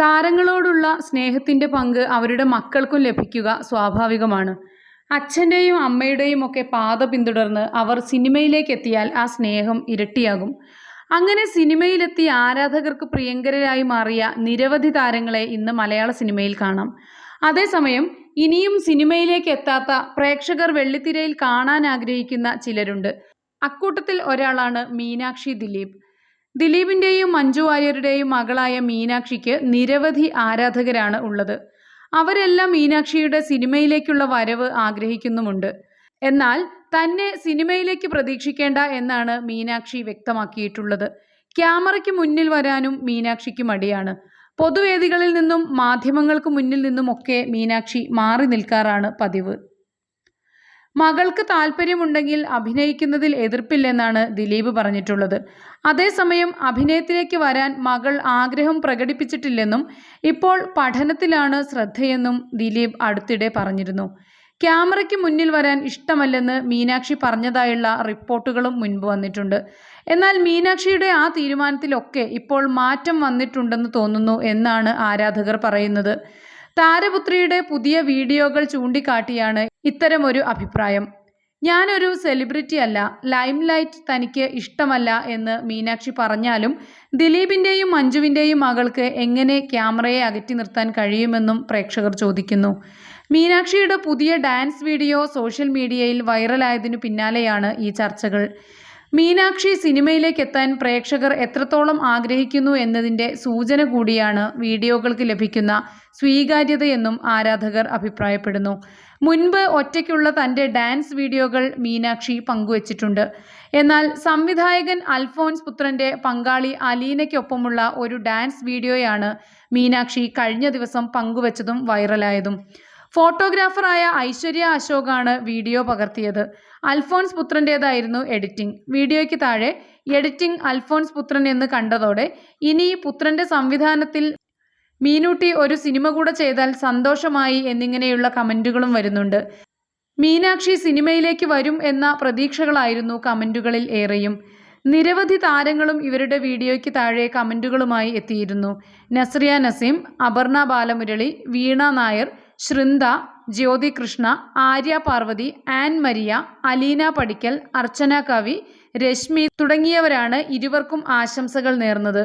താരങ്ങളോടുള്ള സ്നേഹത്തിന്റെ പങ്ക് അവരുടെ മക്കൾക്കും ലഭിക്കുക സ്വാഭാവികമാണ്. അച്ഛന്റെയും അമ്മയുടെയും ഒക്കെ പാത പിന്തുടർന്ന് അവർ സിനിമയിലേക്ക് എത്തിയാൽ ആ സ്നേഹം ഇരട്ടിയാകും. അങ്ങനെ സിനിമയിലെത്തി ആരാധകർക്ക് പ്രിയങ്കരായി മാറിയ നിരവധി താരങ്ങളെ ഇന്ന് മലയാള സിനിമയിൽ കാണാം. അതേസമയം ഇനിയും സിനിമയിലേക്ക് എത്താത്ത പ്രേക്ഷകർ വെള്ളിത്തിരയിൽ കാണാൻ ആഗ്രഹിക്കുന്ന ചിലരുണ്ട്. അക്കൂട്ടത്തിൽ ഒരാളാണ് മീനാക്ഷി ദിലീപ്. ദിലീപിന്റെയും മഞ്ജു വാര്യരുടെയും മകളായ മീനാക്ഷിക്ക് നിരവധി ആരാധകരാണ് ഉള്ളത്. അവരെല്ലാം മീനാക്ഷിയുടെ സിനിമയിലേക്കുള്ള വരവ് ആഗ്രഹിക്കുന്നുമുണ്ട്. എന്നാൽ തന്നെ സിനിമയിലേക്ക് പ്രതീക്ഷിക്കേണ്ട എന്നാണ് മീനാക്ഷി വ്യക്തമാക്കിയിട്ടുള്ളത്. ക്യാമറയ്ക്ക് മുന്നിൽ വരാനും മീനാക്ഷിക്ക് മടിയാണ്. പൊതുവേദികളിൽ നിന്നും മാധ്യമങ്ങൾക്ക് മുന്നിൽ നിന്നുമൊക്കെ മീനാക്ഷി മാറി നിൽക്കാറാണ് പതിവ്. മകൾക്ക് താല്പര്യമുണ്ടെങ്കിൽ അഭിനയിക്കുന്നതിൽ എതിർപ്പില്ലെന്നാണ് ദിലീപ് പറഞ്ഞിട്ടുള്ളത്. അതേസമയം അഭിനയത്തിലേക്ക് വരാൻ മകൾ ആഗ്രഹം പ്രകടിപ്പിച്ചിട്ടില്ലെന്നും ഇപ്പോൾ പഠനത്തിലാണ് ശ്രദ്ധയെന്നും ദിലീപ് അടുത്തിടെ പറഞ്ഞിരുന്നു. ക്യാമറയ്ക്ക് മുന്നിൽ വരാൻ ഇഷ്ടമല്ലെന്ന് മീനാക്ഷി പറഞ്ഞതായുള്ള റിപ്പോർട്ടുകളും മുൻപ് വന്നിട്ടുണ്ട്. എന്നാൽ മീനാക്ഷിയുടെ ആ തീരുമാനത്തിലൊക്കെ ഇപ്പോൾ മാറ്റം വന്നിട്ടുണ്ടെന്ന് തോന്നുന്നു എന്നാണ് ആരാധകർ പറയുന്നത്. താരപുത്രിയുടെ പുതിയ വീഡിയോകൾ ചൂണ്ടിക്കാട്ടിയാണ് ഇത്തരമൊരു അഭിപ്രായം. ഞാനൊരു സെലിബ്രിറ്റി അല്ല ലൈം ലൈറ്റ് തനിക്ക് ഇഷ്ടമല്ല എന്ന് മീനാക്ഷി പറഞ്ഞാലും ദിലീപിന്റെയും മഞ്ജുവിന്റെയും മകൾക്ക് എങ്ങനെ ക്യാമറയെ അകറ്റി നിർത്താൻ കഴിയുമെന്നും പ്രേക്ഷകർ ചോദിക്കുന്നു. മീനാക്ഷിയുടെ പുതിയ ഡാൻസ് വീഡിയോ സോഷ്യൽ മീഡിയയിൽ വൈറലായതിനു പിന്നാലെയാണ് ഈ ചർച്ചകൾ. മീനാക്ഷി സിനിമയിലേക്ക് എത്താൻ പ്രേക്ഷകർ എത്രത്തോളം ആഗ്രഹിക്കുന്നു എന്നതിന്റെ സൂചന കൂടിയാണ് വീഡിയോകൾക്ക് ലഭിക്കുന്ന സ്വീകാര്യതയെന്നും ആരാധകർ അഭിപ്രായപ്പെടുന്നു. മുൻപ് ഒറ്റയ്ക്കുള്ള തന്റെ ഡാൻസ് വീഡിയോകൾ മീനാക്ഷി പങ്കുവച്ചിട്ടുണ്ട്. എന്നാൽ സംവിധായകൻ അൽഫോൻസ് പുത്രന്റെ പങ്കാളി അലീനയ്ക്കൊപ്പമുള്ള ഒരു ഡാൻസ് വീഡിയോയാണ് മീനാക്ഷി കഴിഞ്ഞ ദിവസം പങ്കുവച്ചതും വൈറലായതും. ഫോട്ടോഗ്രാഫറായ ഐശ്വര്യ അശോകാണ് വീഡിയോ പകർത്തിയത്. അൽഫോൺസ് പുത്രന്റേതായിരുന്നു എഡിറ്റിംഗ്. വീഡിയോയ്ക്ക് താഴെ എഡിറ്റിംഗ് അൽഫോൺസ് പുത്രൻ എന്ന് കണ്ടതോടെ ഇനി പുത്രന്റെ സംവിധാനത്തിൽ മീനൂട്ടി ഒരു സിനിമ കൂടെ ചെയ്താൽ സന്തോഷമായി എന്നിങ്ങനെയുള്ള കമന്റുകളും വരുന്നുണ്ട്. മീനാക്ഷി സിനിമയിലേക്ക് വരും എന്ന പ്രതീക്ഷകളായിരുന്നു കമന്റുകളിൽ ഏറെയും. നിരവധി താരങ്ങളും ഇവരുടെ വീഡിയോയ്ക്ക് താഴെ കമന്റുകളുമായി എത്തിയിരുന്നു. നസ്രിയ നസീം അപർണ ബാലമുരളി വീണ നായർ ശൃന്ദ ജ്യോതി കൃഷ്ണ ആര്യ പാർവതി ആൻ മരിയ അലീന പടിക്കൽ അർച്ചന കവി രശ്മി തുടങ്ങിയവരാണ് ഇരുവർക്കും ആശംസകൾ നേർന്നത്.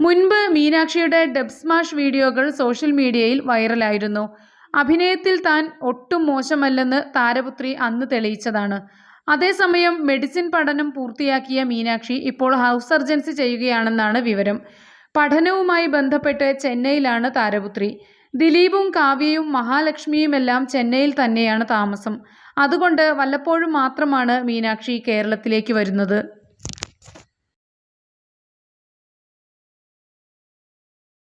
മുൻപ് മീനാക്ഷിയുടെ ഡെബ്സ്മാഷ് വീഡിയോകൾ സോഷ്യൽ മീഡിയയിൽ വൈറലായിരുന്നു. അഭിനയത്തിൽ താൻ ഒട്ടും മോശമല്ലെന്ന് താരപുത്രി അന്ന് തെളിയിച്ചതാണ്. അതേസമയം മെഡിസിൻ പഠനം പൂർത്തിയാക്കിയ മീനാക്ഷി ഇപ്പോൾ ഹൗസ് സർജൻസി ചെയ്യുകയാണെന്നാണ് വിവരം. പഠനവുമായി ബന്ധപ്പെട്ട് ചെന്നൈയിലാണ് താരപുത്രി. ദിലീപും കാവ്യയും മഹാലക്ഷ്മിയുമെല്ലാം ചെന്നൈയിൽ തന്നെയാണ് താമസം. അതുകൊണ്ട് വല്ലപ്പോഴും മാത്രമാണ് മീനാക്ഷി കേരളത്തിലേക്ക് വരുന്നത്.